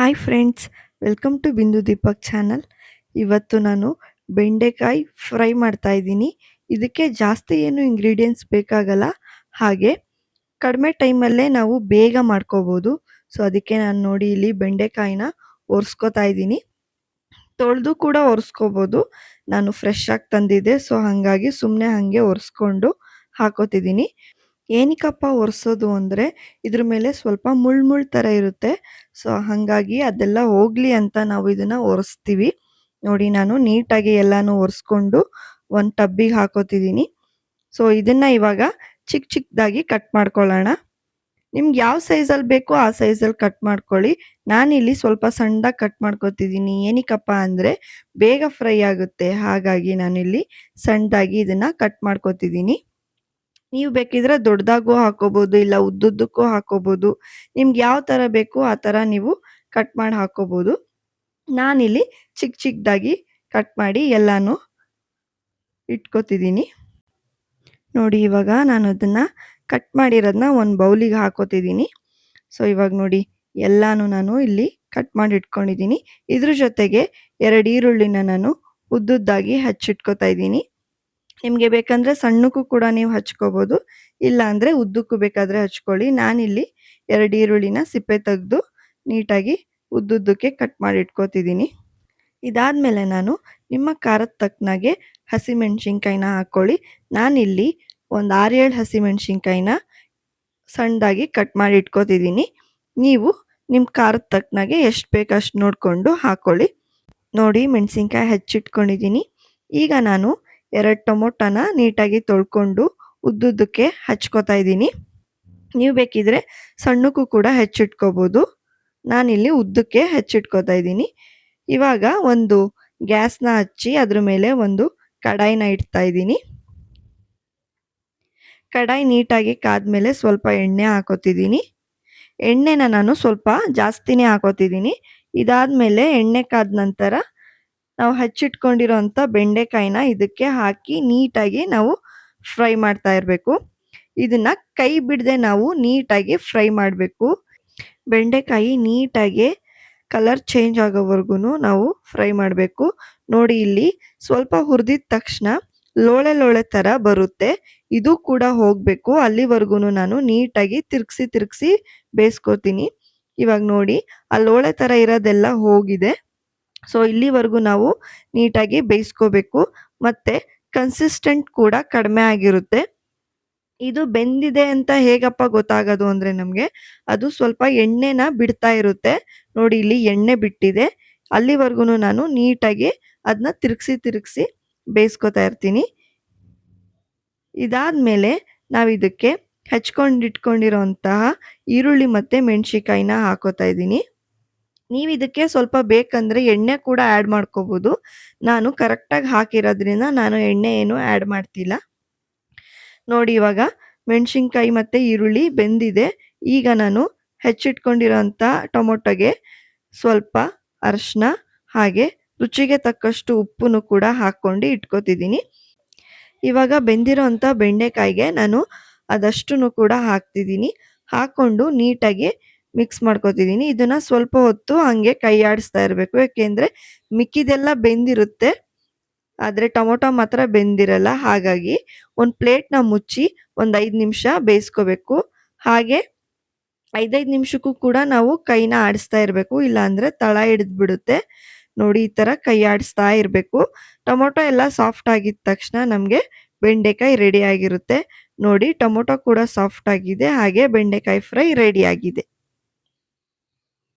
Hi friends welcome to ಬಿಂದು Deepak channel ಇವತ್ತು ನಾನು ಬೆಂಡೆಕಾಯಿ ಫ್ರೈ ಮಾಡ್ತಾ ಇದ್ದೀನಿ. ಇದಕ್ಕೆ ಜಾಸ್ತಿ ಏನು ಇಂಗ್ರೀಡಿಯೆಂಟ್ಸ್ ಬೇಕಾಗಲ್ಲ. ಹಾಗೆ ಕಡಿಮೆ ಟೈಮಲ್ಲೇ ನಾವು ಬೇಗ ಮಾಡ್ಕೋಬೋದು. ಸೊ ಅದಕ್ಕೆ ನಾನು ನೋಡಿ ಇಲ್ಲಿ ಬೆಂಡೆಕಾಯಿನ ಒರೆಸ್ಕೋತಾ ಇದ್ದೀನಿ. ತೊಳೆದು ಕೂಡ ಒರೆಸ್ಕೋಬೋದು. ನಾನು ಫ್ರೆಶ್ ಆಗಿ ತಂದಿದ್ದೆ. ಸೊ ಹಾಗಾಗಿ ಸುಮ್ಮನೆ ಹಾಗೆ ಒರೆಸ್ಕೊಂಡು ಹಾಕೋತಿದ್ದೀನಿ. ಏನಕ್ಕಪ್ಪ ಒರೆಸೋದು ಅಂದರೆ ಇದ್ರ ಮೇಲೆ ಸ್ವಲ್ಪ ಮುಳ್ಳು ಮುಳ್ಳು ಥರ ಇರುತ್ತೆ. ಸೊ, ಹಾಗಾಗಿ ಅದೆಲ್ಲ ಹೋಗಲಿ ಅಂತ ನಾವು ಇದನ್ನು ಒರೆಸ್ತೀವಿ. ನೋಡಿ, ನಾನು ನೀಟಾಗಿ ಎಲ್ಲನೂ ಒರೆಸ್ಕೊಂಡು ಒಂದು ಟಬ್ಬಿಗೆ ಹಾಕೋತಿದ್ದೀನಿ. ಸೊ, ಇದನ್ನು ಇವಾಗ ಚಿಕ್ಕ ಚಿಕ್ಕದಾಗಿ ಕಟ್ ಮಾಡ್ಕೊಳ್ಳೋಣ. ನಿಮ್ಗೆ ಯಾವ ಸೈಜಲ್ಲಿ ಬೇಕೋ ಆ ಸೈಜಲ್ಲಿ ಕಟ್ ಮಾಡ್ಕೊಳ್ಳಿ. ನಾನಿಲ್ಲಿ ಸ್ವಲ್ಪ ಸಣ್ಣದಾಗಿ ಕಟ್ ಮಾಡ್ಕೊತಿದ್ದೀನಿ. ಏನಕ್ಕಪ್ಪ ಅಂದರೆ ಬೇಗ ಫ್ರೈ ಆಗುತ್ತೆ. ಹಾಗಾಗಿ ನಾನಿಲ್ಲಿ ಸಣ್ಣದಾಗಿ ಇದನ್ನು ಕಟ್ ಮಾಡ್ಕೊತಿದ್ದೀನಿ. ನೀವು ಬೇಕಿದ್ರೆ ದೊಡ್ಡದಾಗೂ ಹಾಕೋಬಹುದು ಇಲ್ಲ ಉದ್ದುದ್ದಕ್ಕೂ ಹಾಕೋಬಹುದು ನಿಮ್ಗೆ ಯಾವ ಥರ ಬೇಕು ಆ ಥರ ನೀವು ಕಟ್ ಮಾಡಿ ಹಾಕೋಬಹುದು ನಾನಿಲ್ಲಿ ಚಿಕ್ಕ ಚಿಕ್ಕದಾಗಿ ಕಟ್ ಮಾಡಿ ಎಲ್ಲಾನು ಇಟ್ಕೋತಿದ್ದೀನಿ. ನೋಡಿ ಇವಾಗ ನಾನು ಅದನ್ನು ಕಟ್ ಮಾಡಿರೋದನ್ನ ಒಂದು ಬೌಲಿಗೆ ಹಾಕೋತಿದ್ದೀನಿ. ಸೊ ಇವಾಗ ನೋಡಿ ಎಲ್ಲಾನು ನಾನು ಇಲ್ಲಿ ಕಟ್ ಮಾಡಿ ಇಟ್ಕೊಂಡಿದ್ದೀನಿ. ಇದ್ರ ಜೊತೆಗೆ ಎರಡು ಈರುಳ್ಳಿನ ನಾನು ಉದ್ದುದ್ದಾಗಿ ಹಚ್ಚಿಟ್ಕೋತಾ ಇದ್ದೀನಿ. ನಿಮಗೆ ಬೇಕಂದ್ರೆ ಸಣ್ಣಕ್ಕೂ ಕೂಡ ನೀವು ಹಚ್ಕೋಬೋದು. ಇಲ್ಲ ಅಂದರೆ ಉದ್ದಕ್ಕೂ ಬೇಕಾದರೆ ಹಚ್ಕೊಳ್ಳಿ. ನಾನಿಲ್ಲಿ ಎರಡು ಈರುಳ್ಳಿನ ಸಿಪ್ಪೆ ತೆಗೆದು ನೀಟಾಗಿ ಉದ್ದುದ್ದಕ್ಕೆ ಕಟ್ ಮಾಡಿ ಇಟ್ಕೋತಿದ್ದೀನಿ. ಇದಾದಮೇಲೆ ನಾನು ನಿಮ್ಮ ಖಾರದ ತಕ್ಕನಾಗೆ ಹಸಿಮೆಣ್ಸಿನ್ಕಾಯಿನ ಹಾಕ್ಕೊಳ್ಳಿ. ನಾನಿಲ್ಲಿ ಒಂದು ಆರೇಳು ಹಸಿಮೆಣ್ಸಿನ್ಕಾಯಿನ ಸಣ್ಣದಾಗಿ ಕಟ್ ಮಾಡಿ ಇಟ್ಕೋತಿದ್ದೀನಿ. ನೀವು ನಿಮ್ಮ ಖಾರದ ತಕ್ಕನಾಗೆ ಎಷ್ಟು ಬೇಕು ಅಷ್ಟು ನೋಡಿಕೊಂಡು ಹಾಕ್ಕೊಳ್ಳಿ. ನೋಡಿ, ಮೆಣಸಿನ್ಕಾಯಿ ಹೆಚ್ಚಿಟ್ಕೊಂಡಿದ್ದೀನಿ. ಈಗ ನಾನು ಎರಡು ಟೊಮೊಟೊನ ನೀಟಾಗಿ ತೊಳ್ಕೊಂಡು ಉದ್ದುದ್ದಕ್ಕೆ ಹಚ್ಕೋತಾ ಇದ್ದೀನಿ. ನೀವು ಬೇಕಿದ್ರೆ ಸಣ್ಣಕ್ಕೂ ಕೂಡ ಹೆಚ್ಚಿಟ್ಕೋಬೋದು. ನಾನಿಲ್ಲಿ ಉದ್ದಕ್ಕೆ ಹೆಚ್ಚಿಟ್ಕೋತಾ ಇದ್ದೀನಿ. ಇವಾಗ ಒಂದು ಗ್ಯಾಸ್ನ ಹಚ್ಚಿ ಅದ್ರ ಮೇಲೆ ಒಂದು ಕಡಾಯಿನ ಇಡ್ತಾ ಇದ್ದೀನಿ. ಕಡಾಯಿ ನೀಟಾಗಿ ಕಾದ್ಮೇಲೆ ಸ್ವಲ್ಪ ಎಣ್ಣೆ ಹಾಕೋತಿದ್ದೀನಿ. ಎಣ್ಣೆನ ನಾನು ಸ್ವಲ್ಪ ಜಾಸ್ತಿನೇ ಹಾಕೋತಿದ್ದೀನಿ. ಇದಾದ್ಮೇಲೆ ಎಣ್ಣೆ ಕಾದ ನಂತರ ನಾವು ಹಚ್ಚಿಟ್ಕೊಂಡಿರೋಂಥ ಬೆಂಡೆಕಾಯಿನ ಇದಕ್ಕೆ ಹಾಕಿ ನೀಟಾಗಿ ನಾವು ಫ್ರೈ ಮಾಡ್ತಾ ಇರಬೇಕು. ಇದನ್ನು ಕೈ ಬಿಡದೆ ನಾವು ನೀಟಾಗಿ ಫ್ರೈ ಮಾಡಬೇಕು. ಬೆಂಡೆಕಾಯಿ ನೀಟಾಗಿ ಕಲರ್ ಚೇಂಜ್ ಆಗೋವರೆಗೂ ನಾವು ಫ್ರೈ ಮಾಡಬೇಕು. ನೋಡಿ ಇಲ್ಲಿ ಸ್ವಲ್ಪ ಹುರಿದಿದ ತಕ್ಷಣ ಲೋಳೆ ಲೋಳೆ ಥರ ಬರುತ್ತೆ. ಇದು ಕೂಡ ಹೋಗಬೇಕು. ಅಲ್ಲಿವರೆಗೂ ನಾನು ನೀಟಾಗಿ ತಿರುಗಿಸಿ ತಿರುಗಿಸಿ ಬೇಯಿಸ್ಕೋತೀನಿ. ಇವಾಗ ನೋಡಿ ಆ ಲೋಳೆ ಥರ ಇರೋದೆಲ್ಲ ಹೋಗಿದೆ. ಸೊ ಇಲ್ಲಿವರೆಗೂ ನಾವು ನೀಟಾಗಿ ಬೇಯಿಸ್ಕೋಬೇಕು. ಮತ್ತು ಕನ್ಸಿಸ್ಟೆಂಟ್ ಕೂಡ ಕಡಿಮೆ ಆಗಿರುತ್ತೆ. ಇದು ಬೆಂದಿದೆ ಅಂತ ಹೇಗಪ್ಪ ಗೊತ್ತಾಗೋದು ಅಂದರೆ ನಮಗೆ ಅದು ಸ್ವಲ್ಪ ಎಣ್ಣೆನ ಬಿಡ್ತಾ ಇರುತ್ತೆ. ನೋಡಿ, ಇಲ್ಲಿ ಎಣ್ಣೆ ಬಿಟ್ಟಿದೆ. ಅಲ್ಲಿವರೆಗೂ ನಾನು ನೀಟಾಗಿ ಅದನ್ನ ತಿರುಗಿಸಿ ತಿರುಗಿಸಿ ಬೇಯಿಸ್ಕೊತಾ ಇರ್ತೀನಿ. ಇದಾದ್ಮೇಲೆ ನಾವು ಇದಕ್ಕೆ ಹಚ್ಕೊಂಡಿಟ್ಕೊಂಡಿರೋಂತಹ ಈರುಳ್ಳಿ ಮತ್ತು ಮೆಣಸಿಕಾಯಿನ ಹಾಕೋತಾ ಇದ್ದೀನಿ. ನೀವು ಇದಕ್ಕೆ ಸ್ವಲ್ಪ ಬೇಕಂದರೆ ಎಣ್ಣೆ ಕೂಡ ಆ್ಯಡ್ ಮಾಡ್ಕೋಬೋದು. ನಾನು ಕರೆಕ್ಟಾಗಿ ಹಾಕಿರೋದ್ರಿಂದ ನಾನು ಎಣ್ಣೆ ಏನು ಆ್ಯಡ್ ಮಾಡ್ತಿಲ್ಲ. ನೋಡಿ ಇವಾಗ ಮೆಣಸಿನ್ಕಾಯಿ ಮತ್ತು ಈರುಳ್ಳಿ ಬೆಂದಿದೆ. ಈಗ ನಾನು ಹೆಚ್ಚಿಟ್ಕೊಂಡಿರೋಂಥ ಟೊಮೊಟೊಗೆ ಸ್ವಲ್ಪ ಅರಶಿನ ಹಾಗೆ ರುಚಿಗೆ ತಕ್ಕಷ್ಟು ಉಪ್ಪನ್ನು ಕೂಡ ಹಾಕ್ಕೊಂಡು ಇಟ್ಕೋತಿದ್ದೀನಿ. ಇವಾಗ ಬೆಂದಿರೋ ಅಂಥ ಬೆಂಡೆಕಾಯಿಗೆ ನಾನು ಅದಷ್ಟು ಕೂಡ ಹಾಕ್ತಿದ್ದೀನಿ. ಹಾಕ್ಕೊಂಡು ನೀಟಾಗಿ ಮಿಕ್ಸ್ ಮಾಡ್ಕೋತಿದ್ದೀನಿ ಇದನ್ನ ಸ್ವಲ್ಪ ಹೊತ್ತು ಹಂಗೆ ಕೈ ಆಡಿಸ್ತಾ ಇರಬೇಕು. ಯಾಕೆಂದ್ರೆ ಮಿಕ್ಕಿದೆಲ್ಲ ಬೆಂದಿರುತ್ತೆ. ಆದರೆ ಟೊಮೊಟೊ ಮಾತ್ರ ಬೆಂದಿರಲ್ಲ. ಹಾಗಾಗಿ ಒಂದು ಪ್ಲೇಟ್ನ ಮುಚ್ಚಿ ಒಂದು ಐದು ನಿಮಿಷ ಬೇಯಿಸ್ಕೋಬೇಕು. ಹಾಗೆ ಐದೈದು ನಿಮಿಷಕ್ಕೂ ಕೂಡ ನಾವು ಕೈನ ಆಡಿಸ್ತಾ ಇರಬೇಕು. ಇಲ್ಲಾಂದರೆ ತಳ ಹಿಡಿದ್ಬಿಡುತ್ತೆ. ನೋಡಿ, ಈ ಥರ ಕೈ ಆಡಿಸ್ತಾ ಇರಬೇಕು. ಟೊಮೊಟೊ ಎಲ್ಲ ಸಾಫ್ಟ್ ಆಗಿದ ತಕ್ಷಣ ನಮಗೆ ಬೆಂಡೆಕಾಯಿ ರೆಡಿ ಆಗಿರುತ್ತೆ. ನೋಡಿ, ಟೊಮೊಟೊ ಕೂಡ ಸಾಫ್ಟ್ ಆಗಿದೆ. ಹಾಗೆ ಬೆಂಡೆಕಾಯಿ ಫ್ರೈ ರೆಡಿ ಆಗಿದೆ.